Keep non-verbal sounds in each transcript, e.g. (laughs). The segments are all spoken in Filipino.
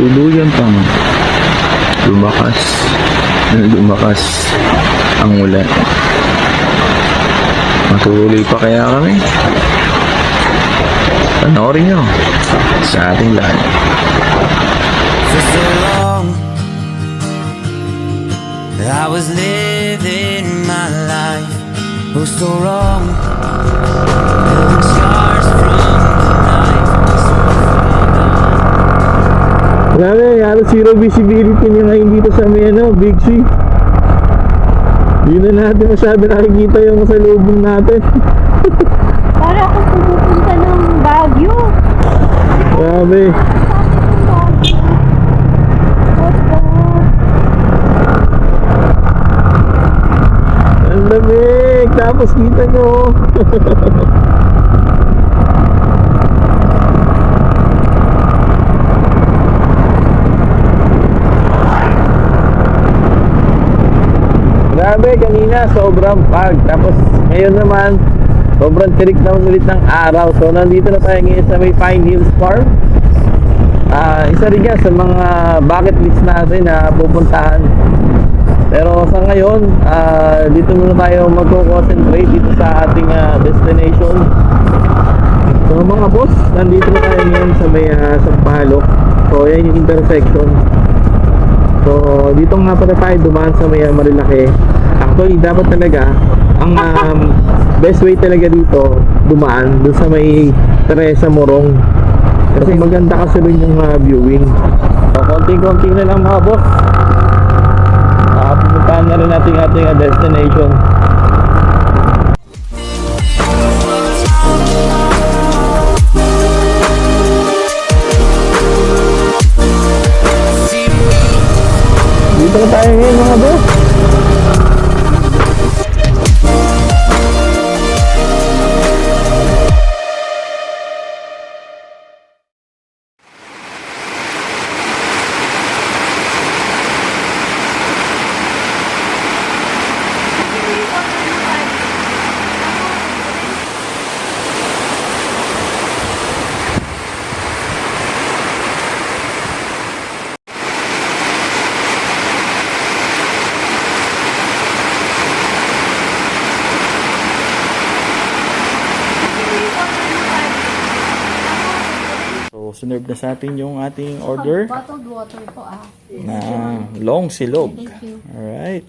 Tuluyan pang lumakas. Lumakas ang ulan. Matuloy pa kaya kami? Panoorin nyo sa ating lahat. so long. I was living my life, oh so wrong. Stars from Grabe, halos zero visibility niya ngayon dito sa may ano, Big C. Hindi na natin masyado nakikita yung sa lubong natin. Para ako pumupunta ng Baguio. Grabe. Ang lamig. Tapos kita nyo. (laughs) Grabe, kanina sobrang pag. Tapos ngayon naman, sobrang tirik naman ulit ng araw. So nandito na tayo ngayon sa may Pine Hills Farm. Ah, isa rin yan sa mga bucket list natin na pupuntahan. Pero sa ngayon, ah, dito muna tayo magko-concentrate dito sa ating ah, destination. So mga boss, nandito na tayo ngayon sa may uh, Sampaloc. So yan yung intersection. So dito nga pala tayo dumaan sa may Marilaki. Actually, dapat talaga ang um, best way talaga dito dumaan dun sa may Teresa Morong. Kasi maganda kasi rin yung ah, viewing. So konting-konti na lang mga boss. Ah, pupuntahan na rin natin ating ah, destination. Dito tayo ngayon mga boss. Sunod na sa atin yung ating order Bottled water po ah. na long silog. Thank you. Alright.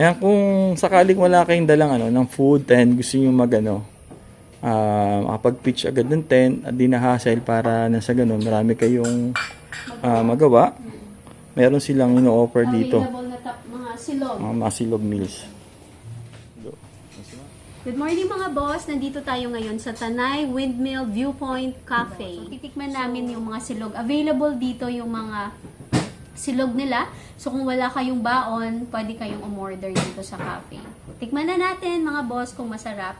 Kaya kung sakaling wala kayong dalang ano, ng food and gusto nyo mag ano, ah, makapag-pitch agad ng tent at di na hassle para na sa ganun, marami kayong ah, magawa. Meron silang ino-offer dito, Available na tap mga silog. mga masilog meals. Good morning mga boss! Nandito tayo ngayon sa Tanay Windmill Viewpoint Cafe. So, titikman namin yung mga silog. Available dito yung mga silog nila. So kung wala kayong baon, pwede kayong umorder dito sa cafe. Tikman na natin mga boss kung masarap.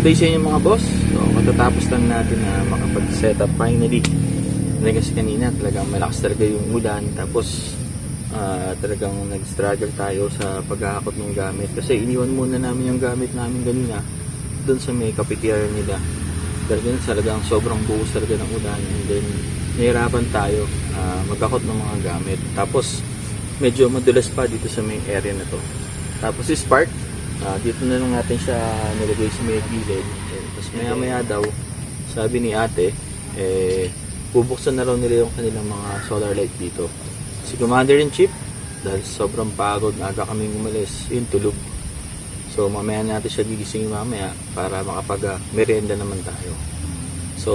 Good day sa inyo mga boss. So, matatapos lang natin na makapag-set up finally. Hindi kasi kanina talagang malakas talaga yung ulan. Tapos, ah, talagang nag-struggle tayo sa paghahakot ng gamit. Kasi iniwan muna namin yung gamit namin kanina doon sa may cafeteria nila. Talagang talagang sobrang buhos talaga ng ulan. And then, nahirapan tayo ah, maghakot ng mga gamit. Tapos, medyo madulas pa dito sa may area na to. Tapos si Spark, ah, dito na lang natin siya nilagay sa may gilid. Eh, Tapos maya maya daw, sabi ni ate, eh, bubuksan na raw nila yung kanilang mga solar light dito. Si Commander-in-Chief, dahil sobrang pagod, aga kaming umalis, yun tulog. So mamaya natin siya gigising mamaya para makapag merienda naman tayo. So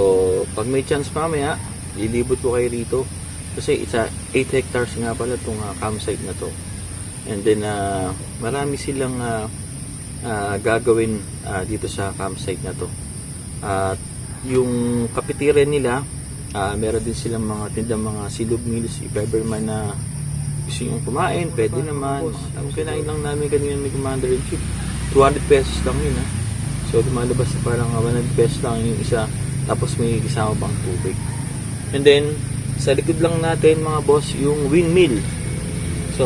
pag may chance mamaya, lilibot ko kayo rito. Kasi it's a 8 hectares nga pala itong ah, campsite na to. And then ah, marami silang ah, ah, gagawin ah, dito sa campsite na to. At yung cafeteria nila, ah, meron din silang mga tindang mga silog meals if ever man na gusto nyo kumain, pwede naman. Ang kinain lang namin kanina ni Commander in Chief, 200 pesos lang yun ha. So lumalabas na parang ah, 100 pesos lang yung isa, tapos may kasama pang tubig. And then, sa likod lang natin mga boss, yung windmill. So,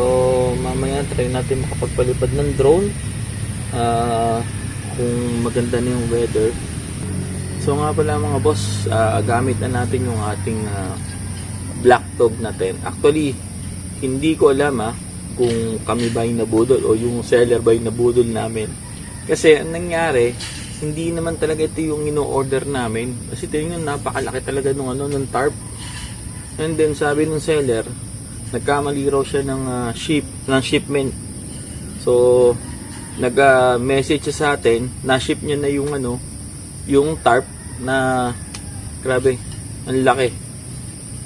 mamaya try natin makapagpalipad ng drone. Ah, kung maganda na yung weather. So nga pala mga boss, ah, gamit na natin yung ating ah, black dog natin. Actually, hindi ko alam ah, kung kami ba yung nabudol o yung seller ba yung nabudol namin. Kasi ang nangyari, hindi naman talaga ito yung ino-order namin. Kasi tingnan napakalaki talaga nung ano, ng tarp. And then sabi ng seller, nagkamali raw siya ng ah, ship, ng shipment. So, nag-message siya sa atin, na-ship niya na yung ano, yung tarp na grabe, ang laki.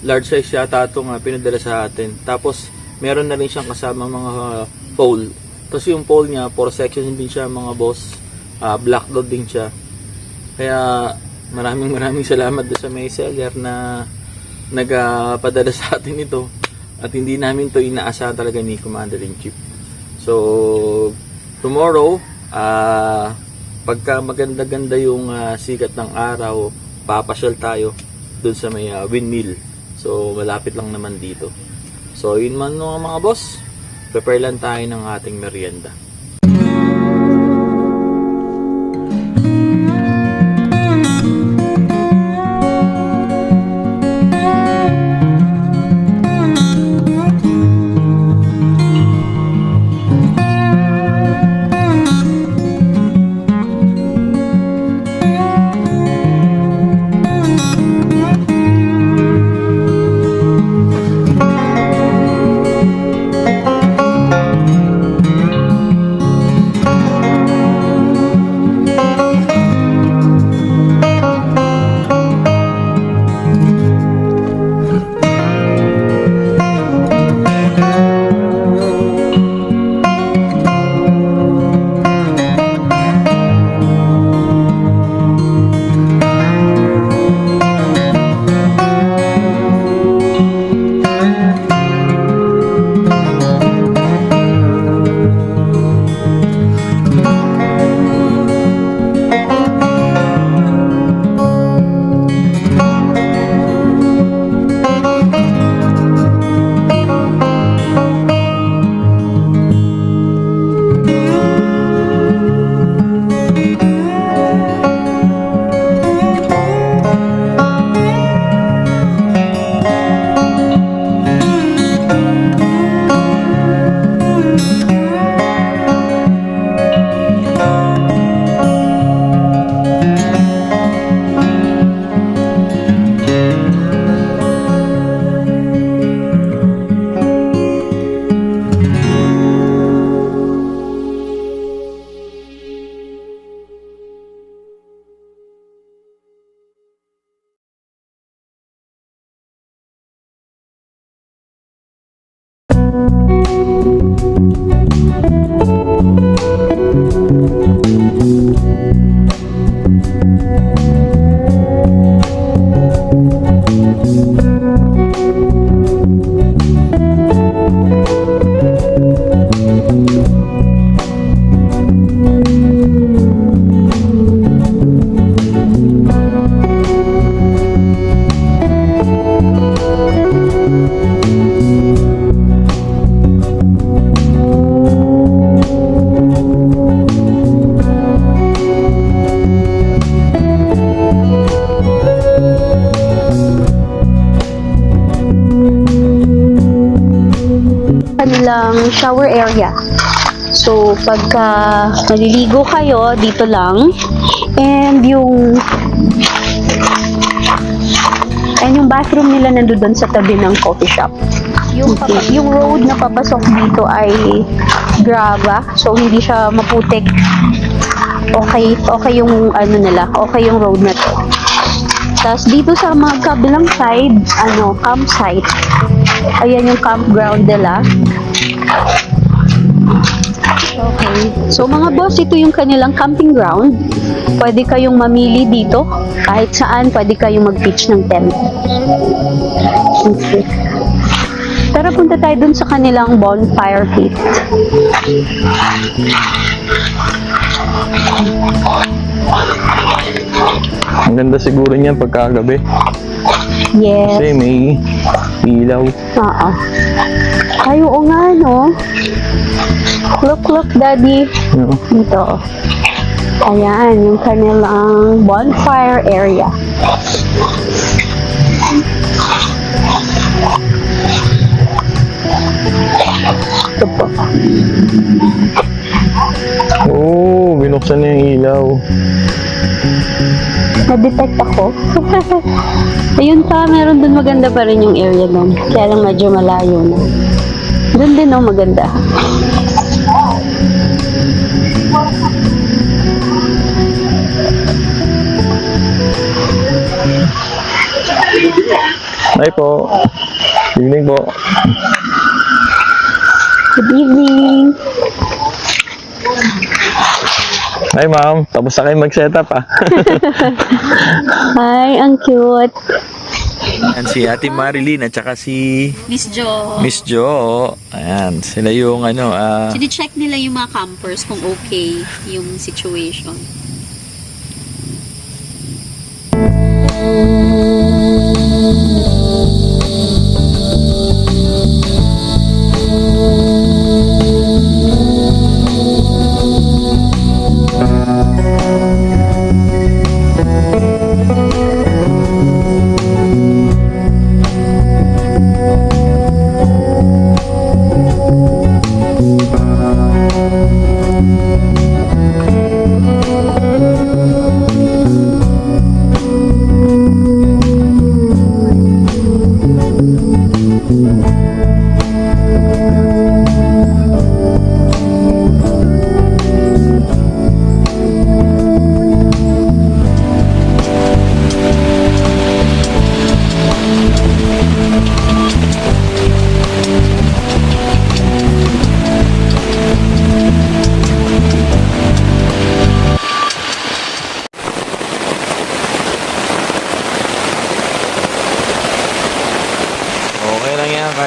Large size yata ito nga pinadala sa atin. Tapos, meron na rin siyang kasama mga uh, pole. Tapos yung pole niya, four sections din siya mga boss. Ah, black dot din siya. Kaya maraming maraming salamat sa may seller na nagpadala sa atin ito. At hindi namin to inaasahan talaga ni Commander in Chief. So, tomorrow, ah pagka maganda-ganda yung ah, sikat ng araw, papasyal tayo dun sa may ah, windmill. So, malapit lang naman dito. So, yun man no, mga boss. Prepare lang tayo ng ating merienda. Pagka maliligo kayo, dito lang. And yung and yung bathroom nila nandoon sa tabi ng coffee shop. Yung, papa- yung road na papasok dito ay grava. So, hindi siya maputik. Okay, okay yung ano nila, okay yung road na to. Tapos dito sa mga kabilang side, ano, campsite. Ayan yung campground nila. Okay. So mga boss, ito yung kanilang camping ground. Pwede kayong mamili dito. Kahit saan, pwede kayong mag-pitch ng tent. Okay. Tara, punta tayo dun sa kanilang bonfire pit. Ang ganda siguro niyan pagkagabi. Yes. Kasi may ilaw. Oo. Ay, oo nga, no? Look, look, daddy. No? Dito. Ayan, yung kanilang bonfire area. Ito po. Oo, binuksan na yung ilaw. Na-detect ako. (laughs) Ayun pa, meron dun maganda pa rin yung area dun. Kaya lang medyo malayo na. Dun din, no, maganda. Ay po. Evening po. Good evening. Ay ma'am, tapos na kayo mag-setup ah. (laughs) Hi, ang cute. Yan si Ate Marilyn at saka si Miss Jo, Miss Jo. Ayan, sila yung ano, ah, check nila yung mga campers kung okay yung situation. Okay lang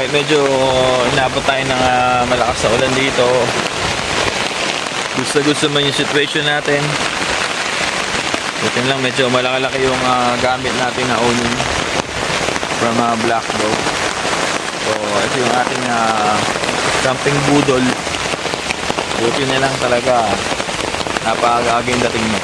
Kahit medyo inabot tayo ng ah, malakas na ulan dito. Gusto gusto man yung situation natin. Buti lang medyo malaki-laki yung ah, gamit natin na owning from uh, Black Dog. So, ito yung ating ah, camping budol. Buti na lang talaga napakagagi yung dating mo.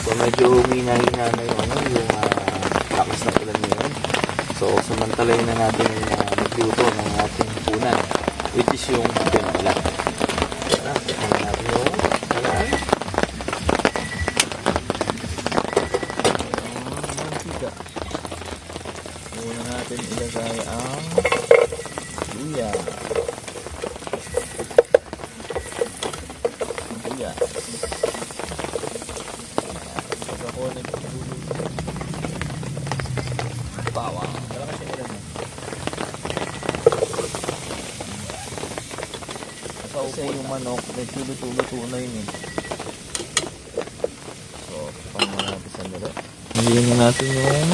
So medyo humina-hina na yung ano, yung ah, lakas ng ulan ngayon. So samantalayin na natin uh, magluto ng ating punan, which is yung tinola. Ah, tingnan natin yung ulan. Ang mantika. Una natin ilagay ang luya. Luya. Pag ako nagtutulog. Bawang. Malakas yung ulan eh. Kasi yung nagtuluto-luto na yun eh. So, pang natin sandali. Nilagyan na natin yung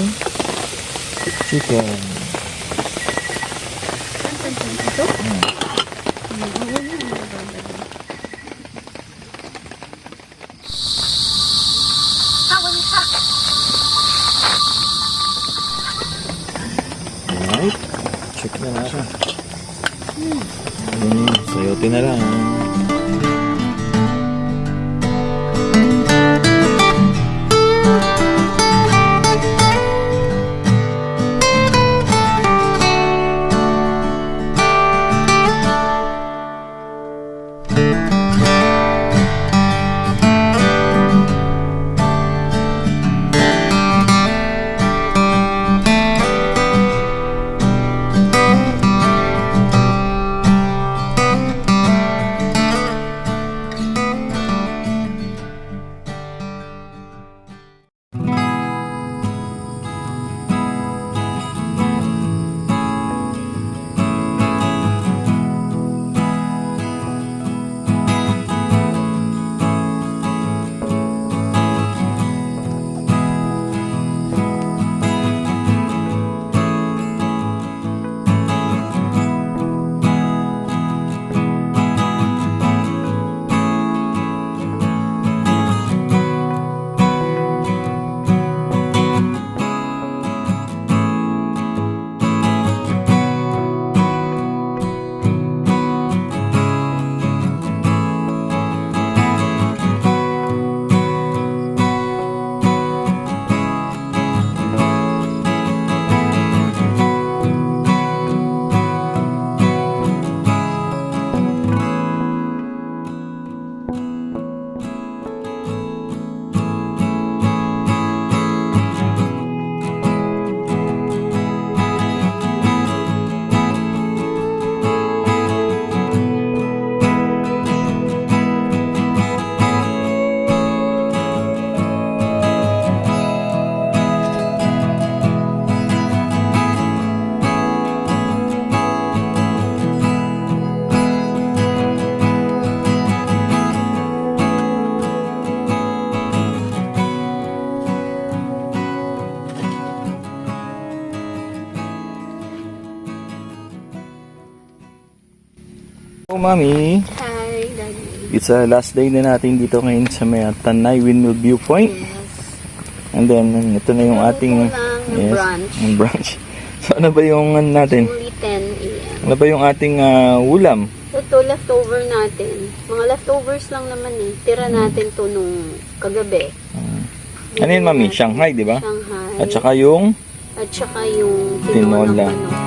chicken. Alright. Check na natin. Hmm. Sayote na lang. Oh, mami. Hi, Daddy. It's a last day na natin dito ngayon sa may Tanay Windmill Viewpoint. And then, ito na yung ating lang ng brunch. yung brunch. (laughs) So, ano ba yung ano natin? Only 10 a.m. Ano ba yung ating ah, ulam? Ito, leftover natin. Mga leftovers lang naman eh. Tira natin to nung kagabi. Ano yun, mami? Shanghai, di ba? Shanghai. At saka yung At saka yung Tinola. tinolang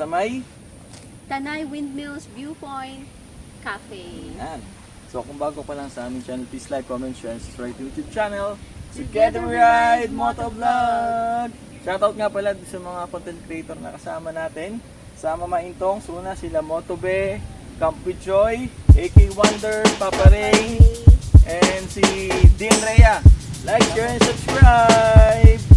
sa may... Tanay Windmills Viewpoint Cafe. Yan. So, kung bago pa lang sa aming channel, please like, comment, share, and subscribe to YouTube channel. Together we ride Motovlog! Shoutout nga pala sa mga content creator na kasama natin. Sa Mama Intong, suna sila Motobe, Camp with Joy, AK Wonder, Papa Ray, and si Dean Rhea. Like, share, and subscribe!